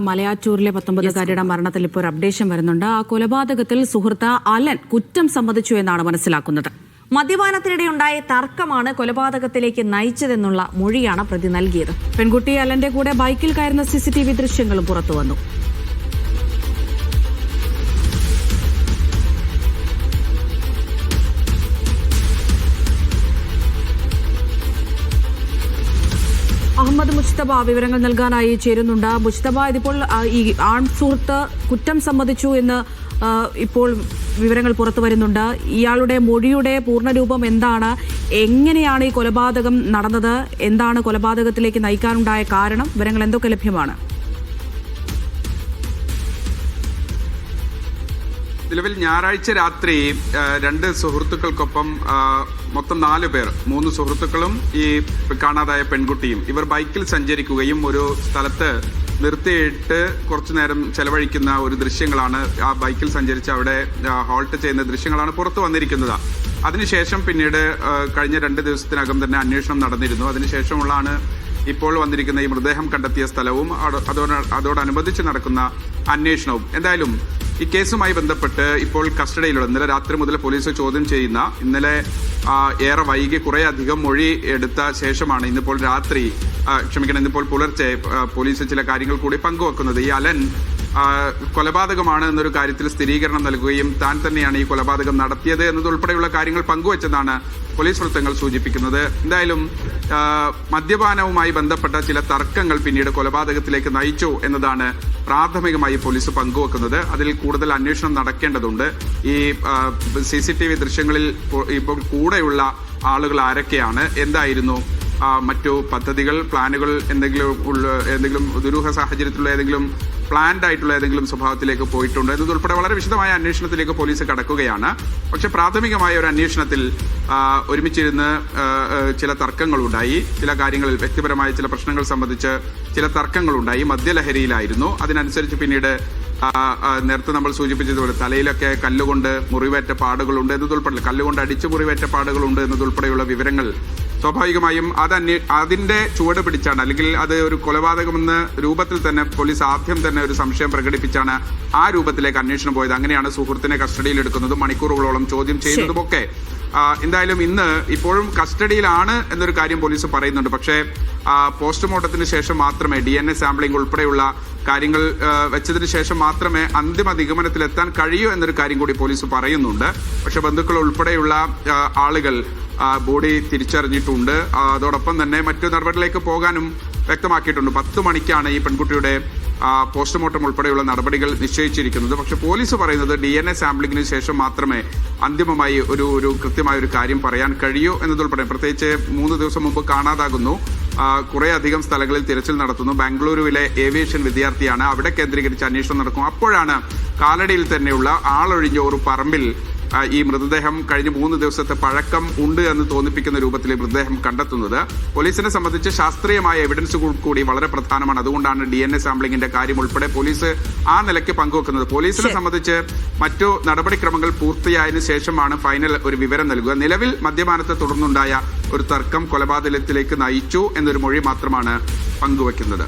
മലയാറ്റൂരിലെ പത്തൊമ്പതുകാരിയുടെ മരണത്തിൽ ഇപ്പോൾ ഒരു അപ്ഡേഷൻ വരുന്നുണ്ട്. ആ കൊലപാതകത്തിൽ സുഹൃത്ത് അലൻ കുറ്റം സമ്മതിച്ചു എന്നാണ് മനസ്സിലാക്കുന്നത്. മദ്യപാനത്തിനിടെയുണ്ടായ തർക്കമാണ് കൊലപാതകത്തിലേക്ക് നയിച്ചതെന്നുള്ള മൊഴിയാണ് പ്രതി നൽകിയത്. പെൺകുട്ടി അലന്റെ കൂടെ ബൈക്കിൽ കയറുന്ന സി സി ടി വി ദൃശ്യങ്ങളും പുറത്തു മുസ്തബ വിവരങ്ങൾ നൽകാനായി ചേരുന്നുണ്ട്. മുസ്തബ ഇതിപ്പോൾ ഈ ആൺ സുഹൃത്ത് കുറ്റം സമ്മതിച്ചു എന്ന് ഇപ്പോൾ വിവരങ്ങൾ പുറത്തു വരുന്നുണ്ട്. ഇയാളുടെ മൊഴിയുടെ പൂർണരൂപം എന്താണ്? എങ്ങനെയാണ് ഈ കൊലപാതകം നടന്നത്? എന്താണ് കൊലപാതകത്തിലേക്ക് നയിക്കാനുണ്ടായ കാരണം? വിവരങ്ങൾ എന്തൊക്കെ ലഭ്യമാണ്? നിലവിൽ ഞായറാഴ്ച രാത്രി രണ്ട് സുഹൃത്തുക്കൾക്കൊപ്പം മൊത്തം നാല് പേർ മൂന്ന് സുഹൃത്തുക്കളും ഈ കാണാതായ പെൺകുട്ടിയും ഇവർ ബൈക്കിൽ സഞ്ചരിക്കുകയും ഒരു സ്ഥലത്ത് നിർത്തിയിട്ട് കുറച്ചു നേരം ചെലവഴിക്കുന്ന ഒരു ദൃശ്യങ്ങളാണ് ആ ബൈക്കിൽ സഞ്ചരിച്ച് അവിടെ ഹോൾട്ട് ചെയ്യുന്ന ദൃശ്യങ്ങളാണ് പുറത്തു വന്നിരിക്കുന്നത്. അതിനുശേഷം പിന്നീട് കഴിഞ്ഞ രണ്ട് ദിവസത്തിനകം തന്നെ അന്വേഷണം നടന്നിരുന്നു. അതിനുശേഷമുള്ളതാണ് ഇപ്പോൾ വന്നിരിക്കുന്ന ഈ മൃതദേഹം കണ്ടെത്തിയ സ്ഥലവും അതോ- അതോട് അതോടനുബന്ധിച്ച് നടക്കുന്ന അന്വേഷണവും. എന്തായാലും ഈ കേസുമായി ബന്ധപ്പെട്ട് ഇപ്പോൾ കസ്റ്റഡിയിലുള്ള ഇന്നലെ രാത്രി മുതൽ പോലീസ് ചോദ്യം ചെയ്യുന്ന ഇന്നലെ ഏറെ വൈകി കുറേയധികം മൊഴി എടുത്ത ശേഷമാണ് ഇന്നിപ്പോൾ രാത്രി ക്ഷമിക്കണം ഇന്നിപ്പോൾ പുലർച്ചെ പോലീസ് ചില കാര്യങ്ങൾ കൂടി പങ്കുവെക്കുന്നത്. ഈ അലൻ കൊലപാതകമാണ് എന്നൊരു കാര്യത്തിൽ സ്ഥിരീകരണം നൽകുകയും താൻ തന്നെയാണ് ഈ കൊലപാതകം നടത്തിയത് എന്നതുൾപ്പെടെയുള്ള കാര്യങ്ങൾ പങ്കുവച്ചതാണ് പോലീസ് വൃത്തങ്ങൾ സൂചിപ്പിക്കുന്നത്. എന്തായാലും മദ്യപാനവുമായി ബന്ധപ്പെട്ട ചില തർക്കങ്ങൾ പിന്നീട് കൊലപാതകത്തിലേക്ക് നയിച്ചു എന്നതാണ് പ്രാഥമികമായി പോലീസ് പങ്കുവെക്കുന്നത്. അതിൽ കൂടുതൽ അന്വേഷണം നടക്കേണ്ടതുണ്ട്. ഈ സി സി ടി വി ദൃശ്യങ്ങളിൽ ഇപ്പോൾ- കൂടെയുള്ള ആളുകൾ ആരൊക്കെയാണ്? എന്തായിരുന്നു മറ്റു പദ്ധതികൾ പ്ലാനുകൾ എന്തെങ്കിലും എന്തെങ്കിലും ദുരൂഹ സാഹചര്യത്തിലുള്ള ഏതെങ്കിലും പ്ലാൻഡ് ആയിട്ടുള്ള ഏതെങ്കിലും സ്വഭാവത്തിലേക്ക് പോയിട്ടുണ്ട്. എന്നതുൾപ്പെടെ വളരെ വിശദമായ അന്വേഷണത്തിലേക്ക് പോലീസ് കടക്കുകയാണ്. പക്ഷെ പ്രാഥമികമായ ഒരു അന്വേഷണത്തിൽ ഒരുമിച്ചിരുന്ന് ചില തർക്കങ്ങളുണ്ടായി. ചില കാര്യങ്ങളിൽ വ്യക്തിപരമായ ചില പ്രശ്നങ്ങൾ സംബന്ധിച്ച് ചില തർക്കങ്ങളുണ്ടായി. മദ്യലഹരിയിലായിരുന്നു. അതിനനുസരിച്ച് പിന്നീട് നേരത്തെ നമ്മൾ സൂചിപ്പിച്ചതുപോലെ തലയിലൊക്കെ കല്ലുകൊണ്ട് മുറിവേറ്റ പാടുകളുണ്ട് എന്നതുൾപ്പെടെ കല്ലുകൊണ്ട് അടിച്ച് മുറിവേറ്റ പാടുകളുണ്ട് എന്നതുൾപ്പെടെയുള്ള വിവരങ്ങൾ സ്വാഭാവികമായും അത് അന്വേ അതിന്റെ ചുവട് പിടിച്ചാണ് അല്ലെങ്കിൽ അത് ഒരു കൊലപാതകമെന്ന രൂപത്തിൽ തന്നെ പോലീസ് ആദ്യം തന്നെ ഒരു സംശയം പ്രകടിപ്പിച്ചാണ് ആ രൂപത്തിലേക്ക് അന്വേഷണം പോയത്. അങ്ങനെയാണ് സുഹൃത്തിനെ കസ്റ്റഡിയിൽ എടുക്കുന്നതും മണിക്കൂറുകളോളം ചോദ്യം ചെയ്യുന്നതുമൊക്കെ ഒക്കെ എന്തായാലും ഇന്ന് ഇപ്പോഴും കസ്റ്റഡിയിലാണ് എന്നൊരു കാര്യം പോലീസ് പറയുന്നുണ്ട്. പക്ഷേ പോസ്റ്റ്മോർട്ടത്തിന് ശേഷം മാത്രമേ ഡി എൻ എ സാമ്പിളിംഗ് ഉൾപ്പെടെയുള്ള കാര്യങ്ങൾ വെച്ചതിന് ശേഷം മാത്രമേ അന്തിമ നിഗമനത്തിലെത്താൻ കഴിയൂ എന്നൊരു കാര്യം കൂടി പോലീസ് പറയുന്നുണ്ട്. പക്ഷെ ബന്ധുക്കൾ ഉൾപ്പെടെയുള്ള ആളുകൾ ബോഡി തിരിച്ചറിഞ്ഞിട്ടുണ്ട് ആ, അതോടൊപ്പം തന്നെ മറ്റു നടപടികളിലേക്ക് പോകാനും വ്യക്തമാക്കിയിട്ടുണ്ട്. പത്ത് മണിക്കാണ് ഈ പെൺകുട്ടിയുടെ പോസ്റ്റ്മോർട്ടം ഉൾപ്പെടെയുള്ള നടപടികൾ നിശ്ചയിച്ചിരിക്കുന്നത്. പക്ഷെ പോലീസ് പറയുന്നത് ഡി എൻ എ സാമ്പിളിങ്ങിന് ശേഷം മാത്രമേ അന്തിമമായി ഒരു ഒരു കൃത്യമായ ഒരു കാര്യം പറയാൻ കഴിയൂ എന്നതുൾപ്പെടെ. പ്രത്യേകിച്ച് മൂന്ന് ദിവസം മുമ്പ് കാണാതാകുന്നു. കുറേ അധികം സ്ഥലങ്ങളിൽ തിരച്ചിൽ നടത്തുന്നു. ബാംഗ്ലൂരുവിലെ ഏവിയേഷൻ വിദ്യാർത്ഥിയാണ് അവിടെ കേന്ദ്രീകരിച്ച് അന്വേഷണം നടക്കും. അപ്പോഴാണ് കാലടിയിൽ തന്നെയുള്ള ആളൊഴിഞ്ഞ ഒരു പറമ്പിൽ ഈ മൃതദേഹം കഴിഞ്ഞ മൂന്ന് ദിവസത്തെ പഴക്കം ഉണ്ട് എന്ന് തോന്നിപ്പിക്കുന്ന രൂപത്തിൽ മൃതദേഹം കണ്ടെത്തുന്നത് പോലീസിനെ സംബന്ധിച്ച് ശാസ്ത്രീയമായ എവിഡൻസ് കൂടി വളരെ പ്രധാനമാണ്. അതുകൊണ്ടാണ് ഡി എൻ എ സാമ്പിളിംഗിന്റെ കാര്യം ഉൾപ്പെടെ പോലീസ് ആ നിലയ്ക്ക് പങ്കുവെക്കുന്നത്. പോലീസിനെ സംബന്ധിച്ച് മറ്റു നടപടിക്രമങ്ങൾ പൂർത്തിയായതിനു ശേഷമാണ് ഫൈനൽ ഒരു വിവരം നൽകുക. നിലവിൽ മദ്യപാനത്തെ തുടർന്നുണ്ടായ ഒരു തർക്കം കൊലപാതകത്തിലേക്ക് നയിച്ചു എന്നൊരു മൊഴി മാത്രമാണ് പങ്കുവെക്കുന്നത്.